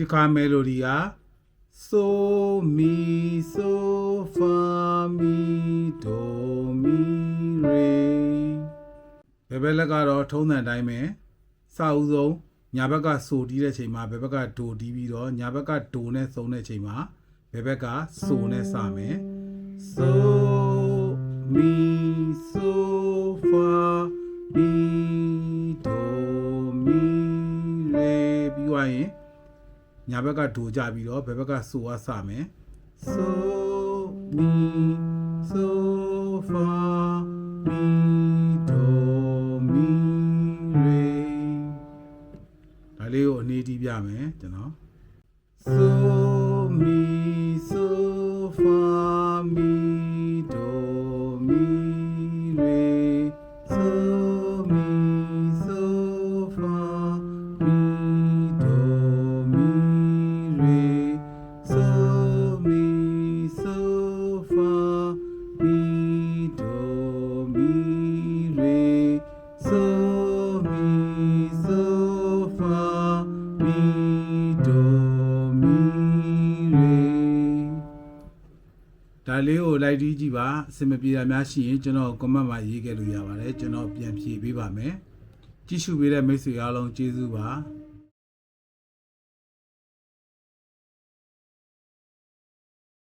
တစ်ခါမယ်လိုဒီက so mi so fa mi do mi re ဘယ်ဘက်လက်ကတော့ထုံးစံအတိုင်းပဲစအဦးဆုံးညာဘက်ကဆိုတီးတဲ့ချိန်မှာဘယ်ဘက်ကဒိုတီးပြီးတော့ညာဘက်ကဒိုနဲ့သုံးတဲ့ချိန်မှာဘယ်ဘက်ကဆိုနဲ့စမယ် so mi so fa mi do mi re ပြီးသွားရင် ညာဘက်ကဒိုကြပြီးတော့ဘယ်ဘက်ကဆိုအားစမယ် so mi so fa mi do mi re ဒါလေးကိုအနေတီးပြမယ်ကျွန်တော် so mi so fa mi do mi re ဒါလေးကိုလိုက်တီးကြည့်ပါအစင်မပြေတာများရှိရင်ကျွန်တော် comment မှာရေးခဲ့လို့ရပါတယ်ကျွန်တော်ပြန်ဖြေပေးပါမယ်ကြည့်ရှုပေးတဲ့မိတ်ဆွေအားလုံးကျေးဇူးပါ